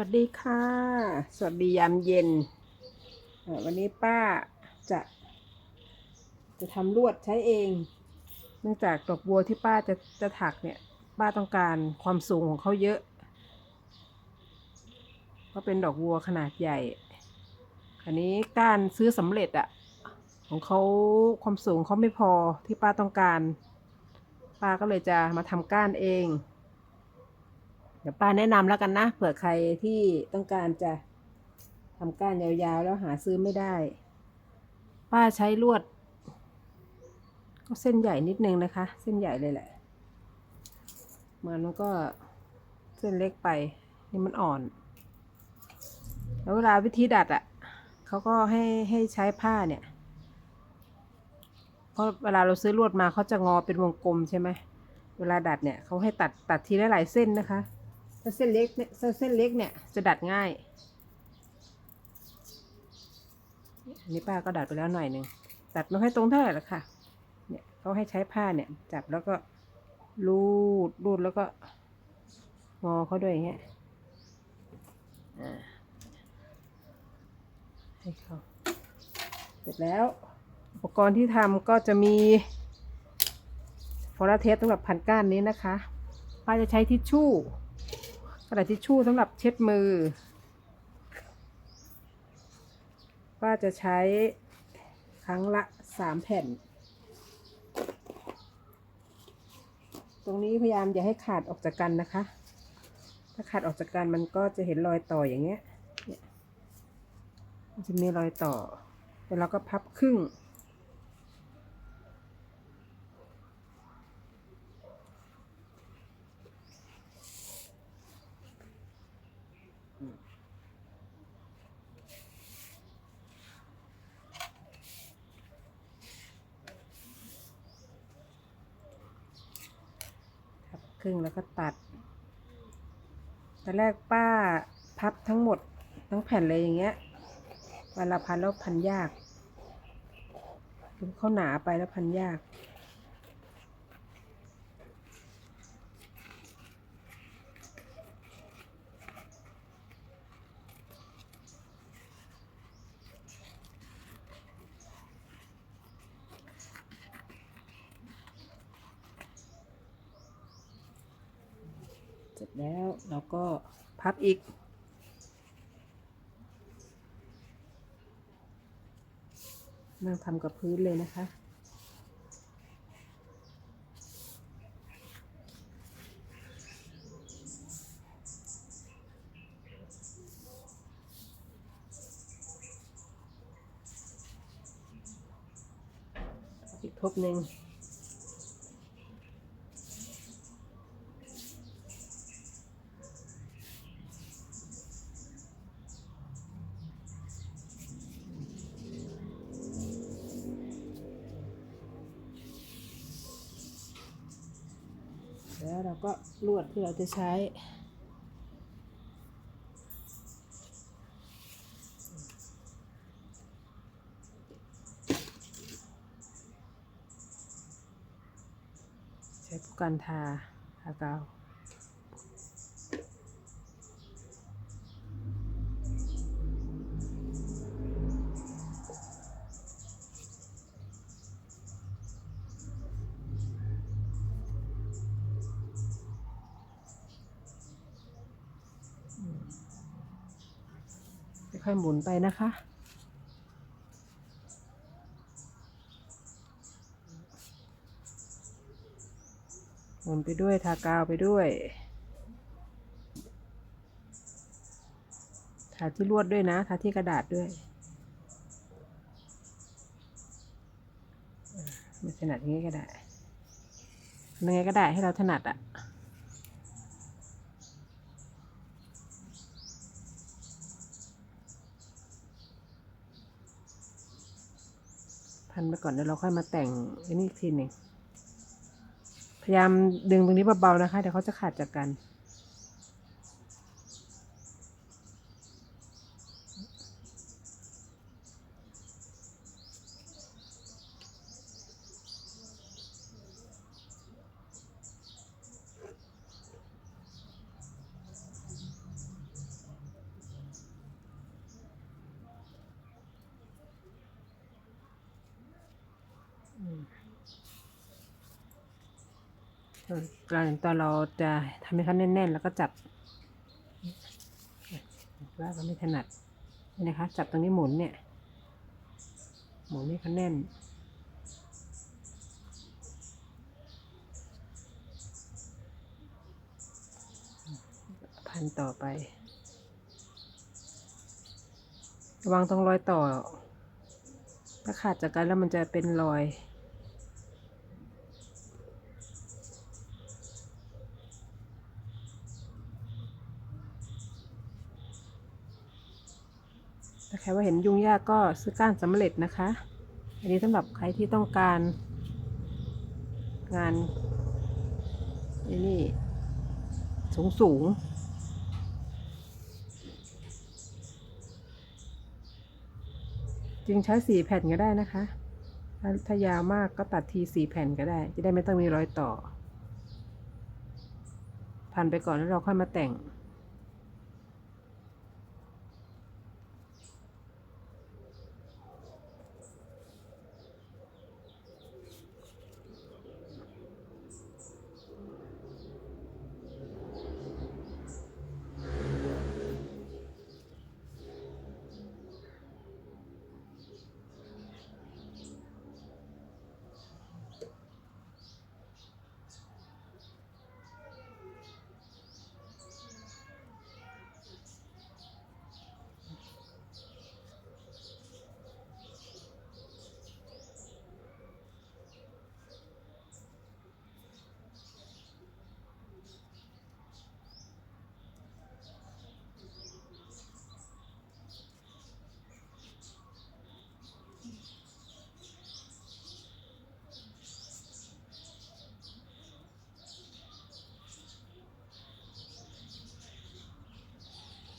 วัสดีค่ะ สวัสดียามเย็น วันนี้ป้าจะ จะทำลวดใช้เอง เนื่องจากดอกบัวที่ป้าจะจะถักเนี่ย ป้าต้องการความสูงของเขาเยอะ เพราะเป็นดอกบัวขนาดใหญ่อันนี้ก้านซื้อสำเร็จอะของเขาความสูงเขาไม่พอที่ป้าต้องการ ป้าก็เลยจะมาทำก้านเอง ดี๋ยวป้าแนะนำแล้วกันนะเผื่อใครที่ต้องการจะทำก้านยาวๆ แล้วหาซื้อไม่ได้ ป้าใช้ลวด ก็เส้นใหญ่นิดนึงนะคะ เส้นใหญ่เลยแหละมันมันก็เส้นเล็กไป นี่มันอ่อน แล้วเวลาวิธีดัดอะ่ะเขาก็ให้ให้ใช้ผ้าเนี่ยเพราะเวลาเราซื้อลวดมาเขาจะงอเป็นวงกลมใช่ไหมเวลาดัดเนี่ยเขาให้ตัดตัดทีละหลายเส้นนะคะ เส้นเล็กเนี่ยเส้นเล็กเนี่ยจะดัดง่ายนนี้ป้าก็ดัดไปแล้วหน่อยหนึ่งดัดไม่ค่อยตรงเท่าไหร่หรอกค่ะ เนี่ยเขาให้ใช้ผ้าเนี่ย จับแล้วก็รูดรูดแล้วก็งอเขาด้วยอย่างเงี้ยให้เขาเสร็จแล้ว อุปกรณ์ที่ทำก็จะมีฟอร์เทสสำหรับพันก้านนี้นะคะ ป้าจะใช้ทิชชู่ กระดาษทิชชู่สำหรับเช็ดมือ ป้าจะใช้ครั้งละสามแผ่น ตรงนี้พยายามอย่าให้ขาดออกจากกันนะคะ ถ้าขาดออกจากกันมันก็จะเห็นรอยต่ออย่างเงี้ยจะมีรอยต่อแล้วเราก็พับครึ่ง รึ่งแล้วก็ตัดตอนแรกป้าพับทั้งหมดทั้งแผ่นเลยอย่างเงี้ยเวลาพันแล้วพันยากคือเขาหนาไปแล้วพันยาก เสร็จแล้วเราก็พับอีกนั่งทำกับพื้นเลยนะคะอีกทบหนึ่ง แล้วเราก็ลวดที่เราจะใช้ ใช้ผู้กันทาทากาว ค่อยหมุนไปนะคะ หมุนไปด้วยทากาวไปด้วย ทาที่ลวดด้วยนะ ทาที่กระดาษด้วยไม่ถนัดอย่างนี้ก็ได้ยังไงก็ได้ให้เราถนัดอะ่ะ พันไปก่อนเดี๋ยวเราค่อยมาแต่งอันนี้อีกทีหนึ่งพยายามดึงตรงนี้เบาๆนะคะเดี๋ยวเขาจะขาดจากกัน ตอนตอนเราจะทำให้เขาแน่นๆ แล้วก็จับว่าก็ไม่ถนัดนี่นะคะ จับตรงนี้หมุนเนี่ย หมุนให้เขาแน่น พันต่อไประวังตรงรอยต่อ ถ้าขาดจากกันแล้วมันจะเป็นรอย ถ้าใครว่าเห็นยุ่งยากก็ซื้อก้านสำเร็จนะคะ อันนี้สำหรับใครที่ต้องการงานนี่สูงสูงจึงใช้สี่แผ่นก็ได้นะคะ ถ้าถ้ายาวมากก็ตัดทีสี่แผ่นก็ได้ จะได้ไม่ต้องมีรอยต่อ พันไปก่อนแล้วเราค่อยมาแต่ง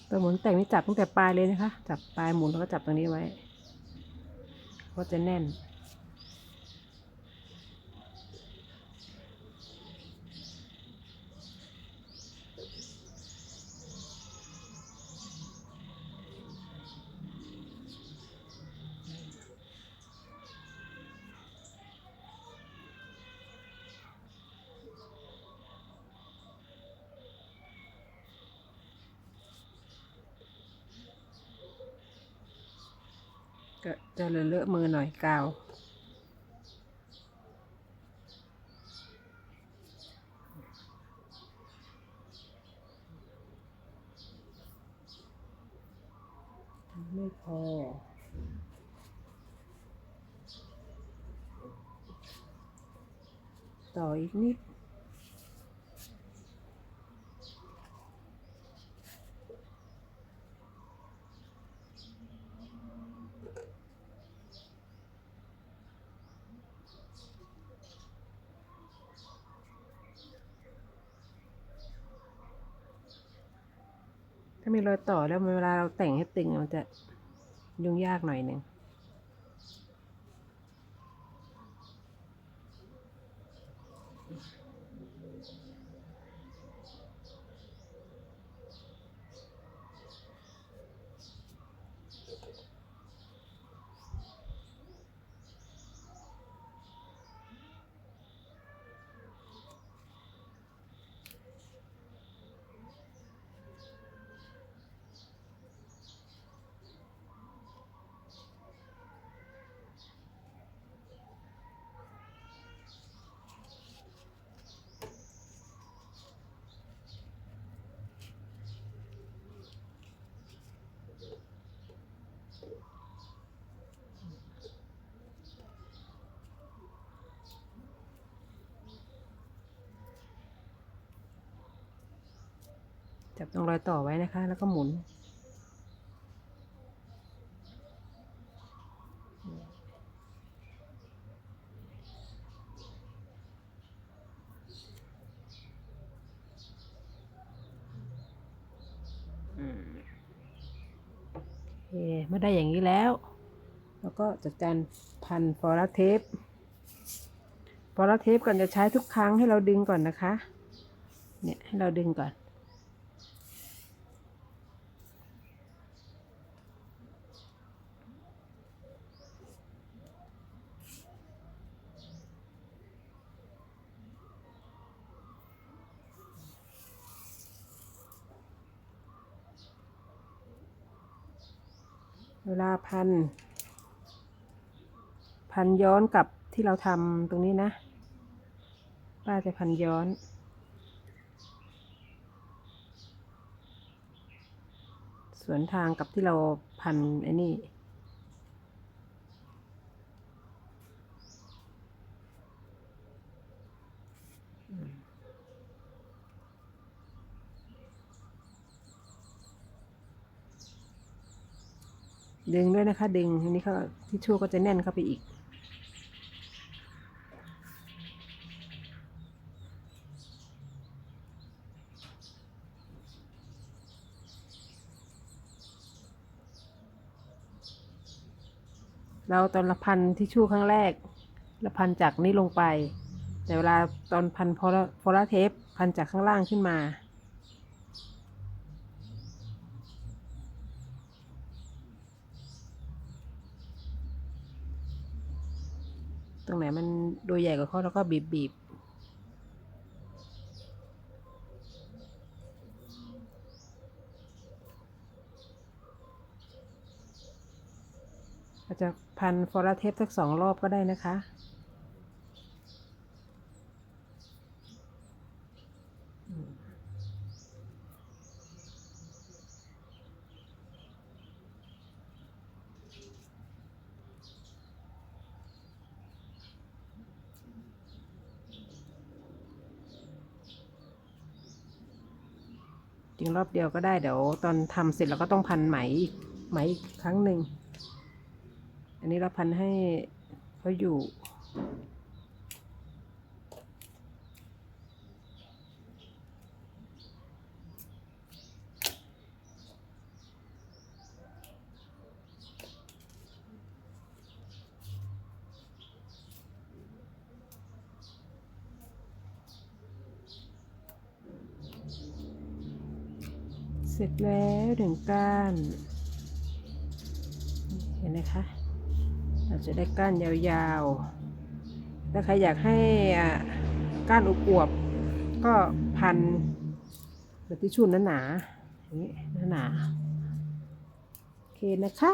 ตัวหมุนแต่งนี่จับตั้งแต่ปลายเลยนะคะ จับปลายหมุนแล้วก็จับตรงนี้ไว้ก็จะแน่น ก็จะเลอะมือหน่อยกาวไม่พอต่ออีกนิด ถ้ามีรอยต่อแล้วเวลาเราแต่งให้ตึงมันจะยุ่งยากหน่อยหนึ่ง จับตรงรอยต่อไว้นะคะ แล้วก็หมุนอืมโอเคเมื่อได้อย่างนี้แล้ว แล้วก็จัดการพันฟอร์เทปฟอร์เทปก่อนจะใช้ทุกครั้งให้เราดึงก่อนนะคะ เนี่ยให้เราดึงก่อน เวลาพัน พันย้อนกับที่เราทำตรงนี้นะ ป้าจะพันย้อน สวนทางกับที่เราพันไอ้นี่ ดึงด้วยนะคะ ดึงทีนี้เขาที่ชั่ก็จะแน่นเข้าไปอีก เราตอนละพันที่ชู่ครั้งแรก ละพันจากนี้ลงไป แต่เวลาตอนพันโพลาโพลาเทปพันจากข้างล่างขึ้นมา ตรงไหนมันโดยใหญ่กว่าเขาแล้วก็บีบบีบอาจจะพันฟอราเทปสักสองรอบก็ได้นะคะ จริงรอบเดียวก็ได้เดี๋ยวตอนทำเสร็จเราก็ต้องพันไหมอีกไหมอีกครั้งหนึ่ง อันนี้เราพันให้เขาอยู่ เสร็จแล้วถึงก้าน เห็นไหมคะ เราจะได้ก้านยาวๆ ถ้าใครอยากให้ก้านอวบๆก็พันแบบที่ชุนหนาๆอย่างนี้หนาๆโอเคนะคะ